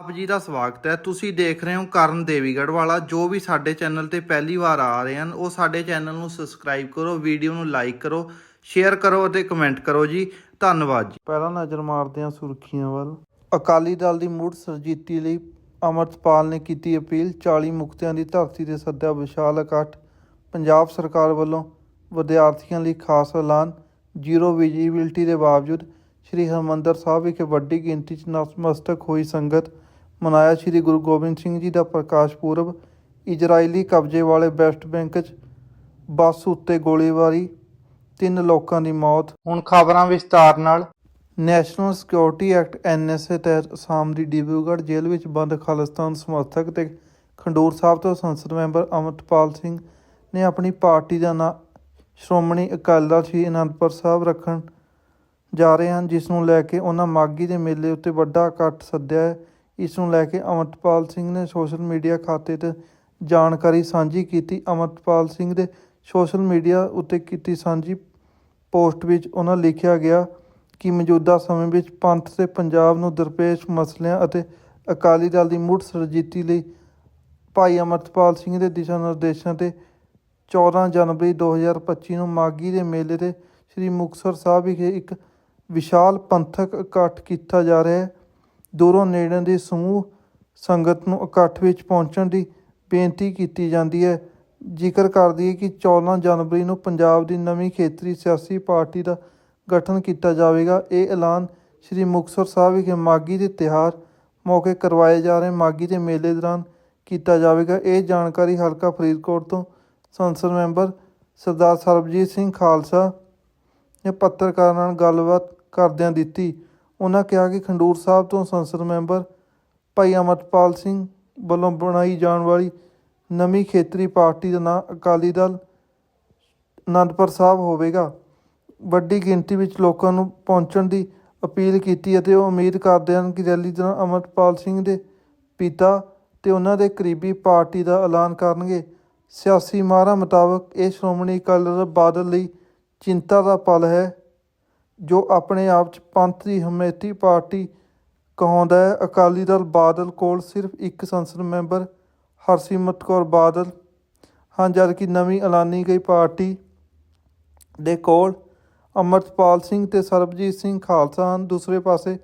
ਆਪ ਜੀ ਦਾ ਸਵਾਗਤ ਹੈ। ਤੁਸੀਂ ਦੇਖ ਰਹੇ ਹੋ ਕਰਨ ਦੇਵੀਗੜ੍ਹ ਵਾਲਾ। ਜੋ ਵੀ ਸਾਡੇ ਚੈਨਲ ਤੇ ਪਹਿਲੀ ਵਾਰ ਆ ਰਹੇ ਹਨ, ਉਹ ਸਾਡੇ ਚੈਨਲ ਨੂੰ ਸਬਸਕ੍ਰਾਈਬ ਕਰੋ, ਵੀਡੀਓ ਨੂੰ ਲਾਈਕ ਕਰੋ, ਸ਼ੇਅਰ ਕਰੋ ਅਤੇ ਕਮੈਂਟ ਕਰੋ ਜੀ। ਧੰਨਵਾਦ ਜੀ। ਪਹਿਲਾਂ ਨਜ਼ਰ ਮਾਰਦੇ ਹਾਂ ਸੁਰਖੀਆਂ ਵੱਲ। ਅਕਾਲੀ ਦਲ ਦੀ ਮੁੜ ਸਰਜੀਤੀ ਲਈ ਅਮਰਤਪਾਲ ਨੇ ਕੀਤੀ ਅਪੀਲ। 40 ਮੁਕਤਿਆਂ ਦੀ ਧਰਤੀ ਤੇ ਸੱਦਿਆ ਵਿਸ਼ਾਲ ਇਕੱਠ। ਪੰਜਾਬ ਸਰਕਾਰ ਵੱਲੋਂ ਵਿਦਿਆਰਥੀਆਂ ਲਈ ਖਾਸ ਐਲਾਨ। ਜ਼ੀਰੋ ਵਿਜੀਬਿਲਟੀ ਦੇ ਬਾਵਜੂਦ ਸ੍ਰੀ ਹਰਮੰਦਰ ਸਾਹਿਬ ਵਿਖੇ ਵੱਡੀ ਗਿਣਤੀ 'ਚ ਨਤਮਸਤਕ ਹੋਈ ਸੰਗਤ। ਮਨਾਇਆ ਸ੍ਰੀ ਗੁਰੂ ਗੋਬਿੰਦ ਸਿੰਘ ਜੀ ਦਾ ਪ੍ਰਕਾਸ਼ ਪੁਰਬ ਇਜ਼ਰਾਈਲੀ ਕਬਜ਼ੇ ਵਾਲੇ ਵੈਸਟ ਬੈਂਕ 'ਚ ਬੱਸ ਉੱਤੇ ਗੋਲੀਬਾਰੀ ਤਿੰਨ ਲੋਕਾਂ ਦੀ ਮੌਤ। ਹੁਣ ਖਬਰਾਂ ਵਿਸਤਾਰ ਨਾਲ। ਨੈਸ਼ਨਲ ਸਿਕਿਉਰਿਟੀ ਐਕਟ ਐਨਐਸਏ ਤਹਿਤ ਅਸਾਮ ਦੀ ਡਿਬਰੂਗੜ੍ਹ ਜੇਲ੍ਹ ਵਿੱਚ ਬੰਦ ਖਾਲਿਸਤਾਨ ਸਮਰਥਕ ਤੇ ਖੰਡੂਰ ਸਾਹਿਬ ਤੋਂ ਸੰਸਦ ਮੈਂਬਰ ਅਮਰਤਪਾਲ ਸਿੰਘ ਨੇ ਆਪਣੀ ਪਾਰਟੀ ਦਾ ਨਾਂ ਸ਼੍ਰੋਮਣੀ ਅਕਾਲੀ ਦਲ ਸ਼੍ਰੀ ਅਨੰਦਪੁਰ ਸਾਹਿਬ ਰੱਖਣ ਜਾ ਰਹੇ ਹਨ ਜਿਸ ਨੂੰ ਲੈ ਕੇ ਉਹਨਾਂ ਮਾਗੀ ਦੇ ਮੇਲੇ ਉੱਤੇ ਵੱਡਾ ਇਕੱਠ ਸੱਦਿਆ ਹੈ। ਇਸ ਨੂੰ ਲੈ ਕੇ ਅਮਰਤਪਾਲ ਸਿੰਘ ਨੇ ਸੋਸ਼ਲ ਮੀਡੀਆ ਖਾਤੇ ਤੇ ਜਾਣਕਾਰੀ ਸਾਂਝੀ ਕੀਤੀ। ਅਮਰਤਪਾਲ ਸਿੰਘ ਦੇ ਸੋਸ਼ਲ ਮੀਡੀਆ ਉੱਤੇ ਕੀਤੀ ਸਾਂਝੀ ਪੋਸਟ ਵਿੱਚ ਉਹਨਾਂ ਲਿਖਿਆ ਗਿਆ ਕਿ ਮੌਜੂਦਾ ਸਮੇਂ ਵਿੱਚ ਪੰਥ ਤੇ ਪੰਜਾਬ ਨੂੰ ਦਰਪੇਸ਼ ਮਸਲਿਆਂ ਅਤੇ ਅਕਾਲੀ ਦਲ ਦੀ ਮੁੜ ਸਰਜੀਤੀ ਲਈ ਭਾਈ ਅਮਰਤਪਾਲ ਸਿੰਘ ਦੇ ਦਿਸ਼ਾ ਨਿਰਦੇਸ਼ਾਂ ਤੇ 14 ਜਨਵਰੀ 2025 ਨੂੰ ਮਾਗੀ ਦੇ ਮੇਲੇ ਤੇ ਸ੍ਰੀ ਮੁਕਤਸਰ ਸਾਹਿਬ ਵਿਖੇ ਇੱਕ ਵਿਸ਼ਾਲ ਪੰਥਕ ਇਕੱਠ ਕੀਤਾ ਜਾ ਰਿਹਾ ਹੈ। ਦੂਰੋਂ ਨੇੜੇ ਦੀ ਸਮੂਹ ਸੰਗਤ ਨੂੰ ਇਕੱਠ ਵਿੱਚ ਪਹੁੰਚਣ ਦੀ ਬੇਨਤੀ ਕੀਤੀ ਜਾਂਦੀ ਹੈ। ਜ਼ਿਕਰ ਕਰਦੀ ਹੈ ਕਿ 14 ਜਨਵਰੀ ਨੂੰ ਪੰਜਾਬ ਦੀ ਨਵੀਂ ਖੇਤਰੀ ਸਿਆਸੀ ਪਾਰਟੀ ਦਾ ਗਠਨ ਕੀਤਾ ਜਾਵੇਗਾ। ਇਹ ਐਲਾਨ ਸ੍ਰੀ ਮੁਕਤਸਰ ਸਾਹਿਬ ਵਿਖੇ ਮਾਗੀ ਦੇ ਤਿਉਹਾਰ ਮੌਕੇ ਕਰਵਾਏ ਜਾ ਰਹੇ ਮਾਗੀ ਦੇ ਮੇਲੇ ਦੌਰਾਨ ਕੀਤਾ ਜਾਵੇਗਾ। ਇਹ ਜਾਣਕਾਰੀ ਹਲਕਾ ਫਰੀਦਕੋਟ ਤੋਂ ਸੰਸਦ ਮੈਂਬਰ ਸਰਦਾਰ ਸਰਬਜੀਤ ਸਿੰਘ ਖਾਲਸਾ ਨੇ ਪੱਤਰਕਾਰਾਂ ਨਾਲ ਗੱਲਬਾਤ ਕਰਦਿਆਂ ਦਿੱਤੀ। ਉਹਨਾਂ ਕਿਹਾ ਕਿ ਖੰਡੂਰ ਸਾਹਿਬ ਤੋਂ ਸੰਸਦ ਮੈਂਬਰ ਭਾਈ ਅਮਰਪਾਲ ਸਿੰਘ ਵੱਲੋਂ ਬਣਾਈ ਜਾਣ ਵਾਲੀ ਨਵੀਂ ਖੇਤਰੀ ਪਾਰਟੀ ਦਾ ਨਾਂ ਅਕਾਲੀ ਦਲ ਅਨੰਦਪੁਰ ਸਾਹਿਬ ਹੋਵੇਗਾ। ਵੱਡੀ ਗਿਣਤੀ ਵਿੱਚ ਲੋਕਾਂ ਨੂੰ ਪਹੁੰਚਣ ਦੀ ਅਪੀਲ ਕੀਤੀ ਅਤੇ ਉਹ ਉਮੀਦ ਕਰਦੇ ਹਨ ਕਿ ਰੈਲੀ ਦੌਰਾਨ ਅਮਰਪਾਲ ਸਿੰਘ ਦੇ ਪਿਤਾ ਤੇ ਉਹਨਾਂ ਦੇ ਕਰੀਬੀ ਪਾਰਟੀ ਦਾ ਐਲਾਨ ਕਰਨਗੇ। ਸਿਆਸੀ ਮਾਹਰਾਂ ਮੁਤਾਬਕ ਇਹ ਸ਼੍ਰੋਮਣੀ ਅਕਾਲੀ ਦਲ ਬਾਦਲ ਲਈ ਚਿੰਤਾ ਦਾ ਪਲ ਹੈ। ਜੋ ਆਪਣੇ ਆਪ 'ਚ ਪੰਥ ਦੀ ਹਮੇਤੀ ਪਾਰਟੀ ਕਹਾਉਂਦਾ ਹੈ, ਅਕਾਲੀ ਦਲ ਬਾਦਲ ਕੋਲ ਸਿਰਫ ਇੱਕ ਸੰਸਦ ਮੈਂਬਰ ਹਰਸਿਮਰਤ ਕੌਰ ਬਾਦਲ ਹਨ, ਜਦਕਿ ਨਵੀਂ ਐਲਾਨੀ ਗਈ ਪਾਰਟੀ ਦੇ ਕੋਲ ਅਮਰਤਪਾਲ ਸਿੰਘ ਤੇ ਸਰਬਜੀਤ ਸਿੰਘ ਖਾਲਸਾ ਹਨ। ਦੂਸਰੇ ਪਾਸੇ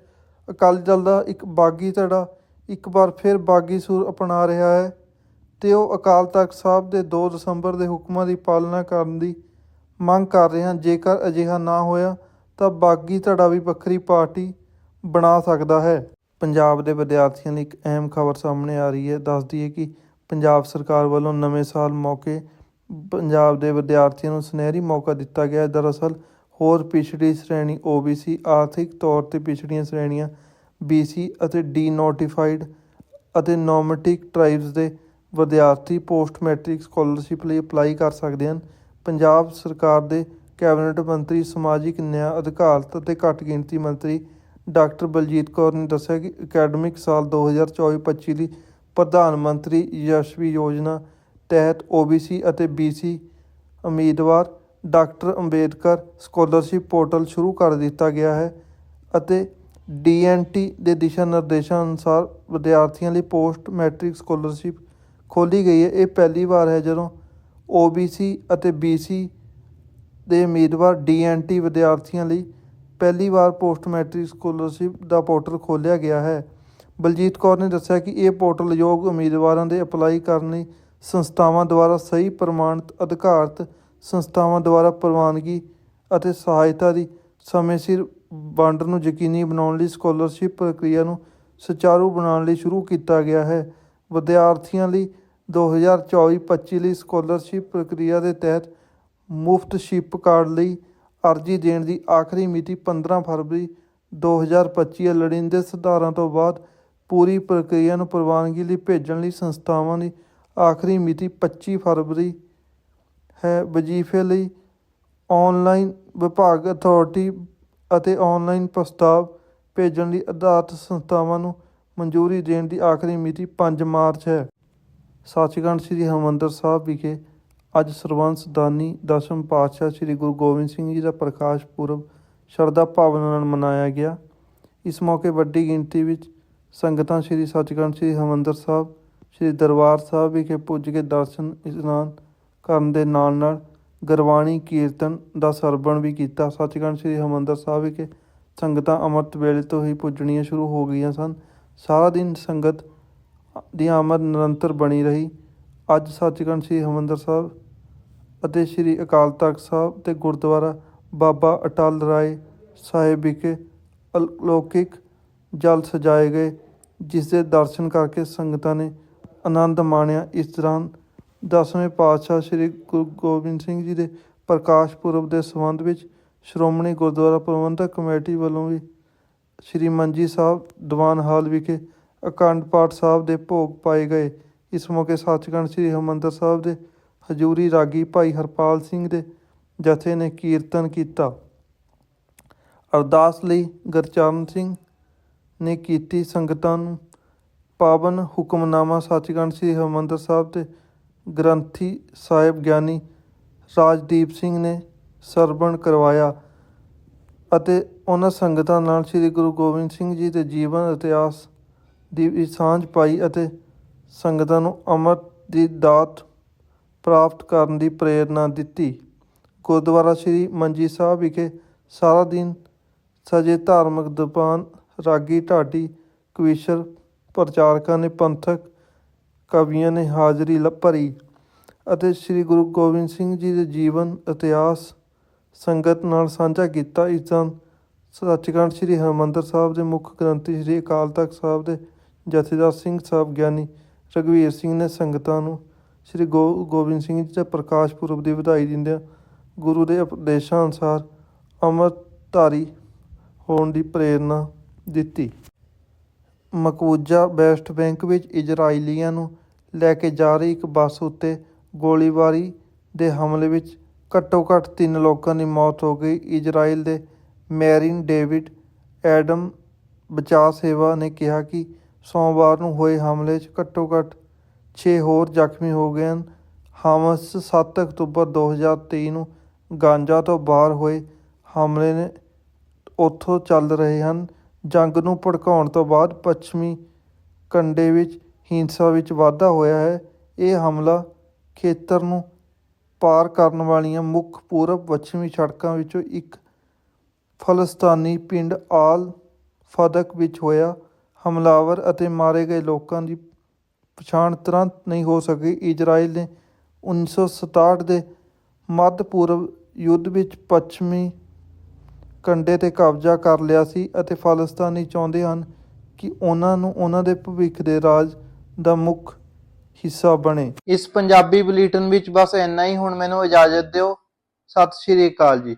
ਅਕਾਲੀ ਦਲ ਦਾ ਇੱਕ ਬਾਗੀ ਧੜਾ ਇੱਕ ਵਾਰ ਫਿਰ ਬਾਗੀ ਸੂਰ ਅਪਣਾ ਰਿਹਾ ਹੈ ਤੇ ਉਹ ਅਕਾਲ ਤਖਤ ਸਾਹਿਬ ਦੇ 2 ਦਸੰਬਰ ਦੇ ਹੁਕਮਾਂ ਦੀ ਪਾਲਣਾ ਕਰਨ ਦੀ ਮੰਗ ਕਰ ਰਹੇ ਹਨ। ਜੇਕਰ ਅਜਿਹਾ ਨਾ ਹੋਇਆ ਤਾਂ ਬਾਗੀ ਧੜਾ ਵੀ ਵੱਖਰੀ ਪਾਰਟੀ ਬਣਾ ਸਕਦਾ ਹੈ। ਪੰਜਾਬ ਦੇ ਵਿਦਿਆਰਥੀਆਂ ਲਈ ਇੱਕ ਅਹਿਮ ਖਬਰ ਸਾਹਮਣੇ ਆ ਰਹੀ ਹੈ। ਦੱਸਦੀ ਹੈ ਕਿ ਪੰਜਾਬ ਸਰਕਾਰ ਵੱਲੋਂ ਨਵੇਂ ਸਾਲ ਮੌਕੇ ਪੰਜਾਬ ਦੇ ਵਿਦਿਆਰਥੀਆਂ ਨੂੰ ਸੁਨਹਿਰੀ ਮੌਕਾ ਦਿੱਤਾ ਗਿਆ ਦਰਅਸਲ, ਹੋਰ ਪਿਛੜੀ ਸ਼੍ਰੇਣੀ OBC ਆਰਥਿਕ ਤੌਰ ਤੇ ਪਿਛੜੀਆਂ ਸ਼੍ਰੇਣੀਆਂ BC ਅਤੇ ਡੀ ਨੋਟੀਫਾਈਡ ਅਤੇ ਨੋਮੈਟਿਕ ਟ੍ਰਾਈਬਸ ਦੇ ਵਿਦਿਆਰਥੀ ਪੋਸਟ ਮੈਟ੍ਰਿਕ ਸਕਾਲਰਸ਼ਿਪ ਲਈ ਅਪਲਾਈ ਕਰ ਸਕਦੇ ਹਨ। ਪੰਜਾਬ ਸਰਕਾਰ ਦੇ ਕੈਬਨਿਟ ਮੰਤਰੀ, ਸਮਾਜਿਕ ਨਿਆਂ ਅਧਿਕਾਰਤ ਅਤੇ ਘੱਟ ਗਿਣਤੀ ਮੰਤਰੀ ਡਾਕਟਰ ਬਲਜੀਤ ਕੌਰ ਨੇ ਦੱਸਿਆ ਕਿ ਅਕੈਡਮਿਕ ਸਾਲ 2024-25 ਲਈ ਪ੍ਰਧਾਨ ਮੰਤਰੀ ਯਸ਼ਵੀ ਯੋਜਨਾ ਤਹਿਤ OBC ਅਤੇ BC ਉਮੀਦਵਾਰ ਡਾਕਟਰ ਅੰਬੇਦਕਰ ਸਕਾਲਰਸ਼ਿਪ ਪੋਰਟਲ ਸ਼ੁਰੂ ਕਰ ਦਿੱਤਾ ਗਿਆ ਹੈ ਅਤੇ DNT ਦੇ ਦਿਸ਼ਾ ਨਿਰਦੇਸ਼ਾਂ ਅਨੁਸਾਰ ਵਿਦਿਆਰਥੀਆਂ ਲਈ ਪੋਸਟ ਮੈਟ੍ਰਿਕ ਸਕਾਲਰਸ਼ਿਪ ਖੋਲੀ ਗਈ ਹੈ। ਇਹ ਪਹਿਲੀ ਵਾਰ ਹੈ ਜਦੋਂ OBC ਅਤੇ BC ਦੇ ਉਮੀਦਵਾਰ DNT ਵਿਦਿਆਰਥੀਆਂ ਲਈ ਪਹਿਲੀ ਵਾਰ ਪੋਸਟ ਮੈਟ੍ਰਿਕ ਸਕਾਲਰਸ਼ਿਪ ਦਾ ਪੋਰਟਲ ਖੋਲ੍ਹਿਆ ਗਿਆ ਹੈ। ਬਲਜੀਤ ਕੌਰ ਨੇ ਦੱਸਿਆ ਕਿ ਇਹ ਪੋਰਟਲ ਯੋਗ ਉਮੀਦਵਾਰਾਂ ਦੇ ਅਪਲਾਈ ਕਰਨ ਲਈ ਸੰਸਥਾਵਾਂ ਦੁਆਰਾ ਸਹੀ ਪ੍ਰਮਾਣਿਤ ਅਧਿਕਾਰਤ ਸੰਸਥਾਵਾਂ ਦੁਆਰਾ ਪ੍ਰਵਾਨਗੀ ਅਤੇ ਸਹਾਇਤਾ ਦੀ ਸਮੇਂ ਸਿਰ ਵੰਡ ਨੂੰ ਯਕੀਨੀ ਬਣਾਉਣ ਲਈ ਸਕਾਲਰਸ਼ਿਪ ਪ੍ਰਕਿਰਿਆ ਨੂੰ ਸੁਚਾਰੂ ਬਣਾਉਣ ਲਈ ਸ਼ੁਰੂ ਕੀਤਾ ਗਿਆ ਹੈ। ਵਿਦਿਆਰਥੀਆਂ ਲਈ 2024-25 ਲਈ ਸਕਾਲਰਸ਼ਿਪ ਪ੍ਰਕਿਰਿਆ ਦੇ ਤਹਿਤ ਮੁਫਤ ਸ਼ਿਪ ਕਾਰਡ ਲਈ ਅਰਜ਼ੀ ਦੇਣ ਦੀ ਆਖਰੀ ਮਿਤੀ 15 ਫਰਵਰੀ 2025 ਹੈ। ਲੋੜੀਂਦੇ ਸੁਧਾਰਾਂ ਤੋਂ ਬਾਅਦ ਪੂਰੀ ਪ੍ਰਕਿਰਿਆ ਨੂੰ ਪ੍ਰਵਾਨਗੀ ਲਈ ਭੇਜਣ ਲਈ ਸੰਸਥਾਵਾਂ ਦੀ ਆਖਰੀ ਮਿਤੀ 25 ਫਰਵਰੀ ਹੈ। ਵਜ਼ੀਫੇ ਲਈ ਆਨਲਾਈਨ ਵਿਭਾਗ ਅਥਾਰਟੀ ਅਤੇ ਆਨਲਾਈਨ ਪ੍ਰਸਤਾਵ ਭੇਜਣ ਲਈ ਅਧਾਰਤ ਸੰਸਥਾਵਾਂ ਨੂੰ ਮਨਜ਼ੂਰੀ ਦੇਣ ਦੀ ਆਖਰੀ ਮਿਤੀ 5 ਮਾਰਚ ਹੈ। ਸੱਚਖੰਡ ਸ੍ਰੀ ਹਰਿਮੰਦਰ ਸਾਹਿਬ ਵਿਖੇ ਅੱਜ ਸਰਬੰਸ ਦਾਨੀ ਦਸਮ ਪਾਤਸ਼ਾਹ ਸ੍ਰੀ ਗੁਰੂ ਗੋਬਿੰਦ ਸਿੰਘ ਜੀ ਦਾ ਪ੍ਰਕਾਸ਼ ਪੁਰਬ ਸ਼ਰਧਾ ਭਾਵਨਾ ਨਾਲ ਮਨਾਇਆ ਗਿਆ। ਇਸ ਮੌਕੇ ਵੱਡੀ ਗਿਣਤੀ ਵਿੱਚ ਸੰਗਤਾਂ ਸ੍ਰੀ ਸੱਚਖੰਡ ਸ੍ਰੀ ਹਰਿਮੰਦਰ ਸਾਹਿਬ, ਸ੍ਰੀ ਦਰਬਾਰ ਸਾਹਿਬ ਵਿਖੇ ਪੁੱਜ ਕੇ ਦਰਸ਼ਨ ਇਸ਼ਨਾਨ ਕਰਨ ਦੇ ਨਾਲ ਨਾਲ ਗੁਰਬਾਣੀ ਕੀਰਤਨ ਦਾ ਸਰਵਣ ਵੀ ਕੀਤਾ। ਸੱਚਖੰਡ ਸ੍ਰੀ ਹਰਿਮੰਦਰ ਸਾਹਿਬ ਵਿਖੇ ਸੰਗਤਾਂ ਅੰਮ੍ਰਿਤ ਵੇਲੇ ਤੋਂ ਹੀ ਪੁੱਜਣੀਆਂ ਸ਼ੁਰੂ ਹੋ ਗਈਆਂ ਸਨ। ਸਾਰਾ ਦਿਨ ਸੰਗਤ ਦੀ ਆਮਦ ਨਿਰੰਤਰ ਬਣੀ ਰਹੀ। ਅੱਜ ਸੱਚਖੰਡ ਸ੍ਰੀ ਹਰਿਮੰਦਰ ਸਾਹਿਬ ਅਤੇ ਸ੍ਰੀ ਅਕਾਲ ਤਖਤ ਸਾਹਿਬ ਤੇ ਗੁਰਦੁਆਰਾ ਬਾਬਾ ਅਟਲ ਰਾਏ ਸਾਹਿਬ ਵਿਖੇ ਅਲੌਕਿਕ ਜਲ ਸਜਾਏ ਗਏ, ਜਿਸ ਦੇ ਦਰਸ਼ਨ ਕਰਕੇ ਸੰਗਤਾਂ ਨੇ ਆਨੰਦ ਮਾਣਿਆ। ਇਸ ਦੌਰਾਨ ਦਸਵੇਂ ਪਾਤਸ਼ਾਹ ਸ੍ਰੀ ਗੁਰੂ ਗੋਬਿੰਦ ਸਿੰਘ ਜੀ ਦੇ ਪ੍ਰਕਾਸ਼ ਪੁਰਬ ਦੇ ਸੰਬੰਧ ਵਿੱਚ ਸ਼੍ਰੋਮਣੀ ਗੁਰਦੁਆਰਾ ਪ੍ਰਬੰਧਕ ਕਮੇਟੀ ਵੱਲੋਂ ਵੀ ਸ੍ਰੀ ਮੰਜੀ ਸਾਹਿਬ ਦੀਵਾਨ ਹਾਲ ਵਿਖੇ ਅਖੰਡ ਪਾਠ ਸਾਹਿਬ ਦੇ ਭੋਗ ਪਾਏ ਗਏ। ਇਸ ਮੌਕੇ ਸੱਚਖੰਡ ਸ੍ਰੀ ਹਰਿਮੰਦਰ ਸਾਹਿਬ ਦੇ ਹਜੂਰੀ ਰਾਗੀ ਭਾਈ ਹਰਪਾਲ ਸਿੰਘ ਦੇ ਜਥੇ ਨੇ ਕੀਰਤਨ ਕੀਤਾ। ਅਰਦਾਸ ਲਈ ਗੁਰਚਰਨ ਸਿੰਘ ਨੇ ਕੀਤੀ ਸੰਗਤਾਂ ਨੂੰ। ਪਾਵਨ ਹੁਕਮਨਾਮਾ ਸੱਚਖੰਡ ਸ੍ਰੀ ਹਰਿਮੰਦਰ ਸਾਹਿਬ ਦੇ ਗ੍ਰੰਥੀ ਸਾਹਿਬ ਗਿਆਨੀ ਰਾਜਦੀਪ ਸਿੰਘ ਨੇ ਸਰਵਣ ਕਰਵਾਇਆ ਅਤੇ ਉਹਨਾਂ ਸੰਗਤਾਂ ਨਾਲ ਸ੍ਰੀ ਗੁਰੂ ਗੋਬਿੰਦ ਸਿੰਘ ਜੀ ਦੇ ਜੀਵਨ ਇਤਿਹਾਸ ਦੀ ਸਾਂਝ ਪਾਈ ਅਤੇ ਸੰਗਤਾਂ ਨੂੰ ਅੰਮ੍ਰਿਤ ਦੀ ਦਾਤ ਪ੍ਰਾਪਤ ਕਰਨ ਦੀ ਪ੍ਰੇਰਨਾ ਦਿੱਤੀ। ਗੁਰਦੁਆਰਾ ਸ੍ਰੀ ਮੰਜੀ ਸਾਹਿਬ ਵਿਖੇ ਸਾਰਾ ਦਿਨ ਸਜੇ ਧਾਰਮਿਕ ਦੁਕਾਨ ਰਾਗੀ ਢਾਡੀ, ਕਵੀਸ਼ਰ, ਪ੍ਰਚਾਰਕਾਂ ਨੇ, ਪੰਥਕ ਕਵੀਆਂ ਨੇ ਹਾਜ਼ਰੀ ਲ, ਭਰੀ ਅਤੇ ਸ੍ਰੀ ਗੁਰੂ ਗੋਬਿੰਦ ਸਿੰਘ ਜੀ ਦੇ ਜੀਵਨ ਇਤਿਹਾਸ ਸੰਗਤ ਨਾਲ ਸਾਂਝਾ ਕੀਤਾ। ਇਸ ਦੌਰਾਨ ਸੱਚਖੰਡ ਸ੍ਰੀ ਹਰਿਮੰਦਰ ਸਾਹਿਬ ਦੇ ਮੁੱਖ ਗ੍ਰੰਥੀ ਸ੍ਰੀ ਅਕਾਲ ਤਖਤ ਸਾਹਿਬ ਦੇ ਜਥੇਦਾਰ ਸਿੰਘ ਸਾਹਿਬ ਗਿਆਨੀ ਰਘਵੀਰ ਸਿੰਘ ਨੇ ਸੰਗਤਾਂ ਨੂੰ ਸ੍ਰੀ ਗੋ, ਗੋਬਿੰਦ ਸਿੰਘ ਜੀ ਦਾ ਪ੍ਰਕਾਸ਼ ਪੁਰਬ ਦੀ ਵਧਾਈ ਦਿੰਦਿਆਂ ਗੁਰੂ ਦੇ ਉਪਦੇਸ਼ਾਂ ਅਨੁਸਾਰ ਅੰਮ੍ਰਿਤਧਾਰੀ ਹੋਣ ਦੀ ਪ੍ਰੇਰਨਾ ਦਿੱਤੀ। ਮਕਬੂਜਾ ਵੈਸਟ ਬੈਂਕ ਵਿੱਚ ਇਜ਼ਰਾਈਲੀਆਂ ਨੂੰ ਲੈ ਕੇ ਜਾ ਰਹੀ ਇੱਕ ਬੱਸ ਉੱਤੇ ਗੋਲੀਬਾਰੀ ਦੇ ਹਮਲੇ ਵਿੱਚ ਘੱਟੋ ਘੱਟ ਤਿੰਨ ਲੋਕਾਂ ਦੀ ਮੌਤ ਹੋ ਗਈ। ਇਜ਼ਰਾਈਲ ਦੇ ਮੈਰਿਨ ਡੇਵਿਡ ਐਡਮ ਬਚਾਅ ਸੇਵਾ ਨੇ ਕਿਹਾ ਕਿ ਸੋਮਵਾਰ ਨੂੰ ਹੋਏ ਹਮਲੇ 'ਚ ਘੱਟੋ ਘੱਟ 6 ਹੋਰ ਜ਼ਖਮੀ ਹੋ ਗਏ ਹਨ। ਹਾਮਸ 7 ਅਕਤੂਬਰ 2023 ਨੂੰ ਗਾਂਜਾ ਤੋਂ ਬਾਹਰ ਹੋਏ ਹਮਲੇ ਨੇ ਉੱਥੋਂ ਚੱਲ ਰਹੇ ਹਨ। ਜੰਗ ਨੂੰ ਭੜਕਾਉਣ ਤੋਂ ਬਾਅਦ ਪੱਛਮੀ ਕੰਡੇ ਵਿੱਚ ਹਿੰਸਾ ਵਿੱਚ ਵਾਧਾ ਹੋਇਆ ਹੈ। ਇਹ ਹਮਲਾ ਖੇਤਰ ਨੂੰ ਪਾਰ ਕਰਨ ਵਾਲੀਆਂ ਮੁੱਖ ਪੂਰਬ ਪੱਛਮੀ ਸੜਕਾਂ ਵਿੱਚੋਂ ਇੱਕ ਫਲਸਤਾਨੀ ਪਿੰਡ ਆਲ ਫਦਕ ਵਿੱਚ ਹੋਇਆ। ਹਮਲਾਵਰ ਅਤੇ ਮਾਰੇ ਗਏ ਲੋਕਾਂ ਦੀ ਪਛਾਣ ਤੁਰੰਤ ਨਹੀਂ ਹੋ ਸਕੀ। ਇਜ਼ਰਾਈਲ ਨੇ 1967 ਦੇ ਮੱਧ ਪੂਰਬ ਯੁੱਧ ਵਿੱਚ ਪੱਛਮੀ ਕੰਡੇ ਤੇ ਕਬਜ਼ਾ ਕਰ ਲਿਆ ਸੀ ਅਤੇ ਫਲਸਤਾਨੀ ਚਾਹੁੰਦੇ ਹਨ ਕਿ ਉਹਨਾਂ ਨੂੰ ਉਹਨਾਂ ਦੇ ਭਵਿੱਖ ਦੇ ਰਾਜ ਦਾ ਮੁੱਖ ਹਿੱਸਾ ਬਣੇ। ਇਸ ਪੰਜਾਬੀ ਬੁਲੇਟਿਨ ਵਿੱਚ ਬਸ ਇੰਨਾ ਹੀ। ਹੁਣ ਮੈਨੂੰ ਇਜਾਜ਼ਤ ਦਿਓ। ਸਤਿ ਸ਼੍ਰੀ ਅਕਾਲ ਜੀ।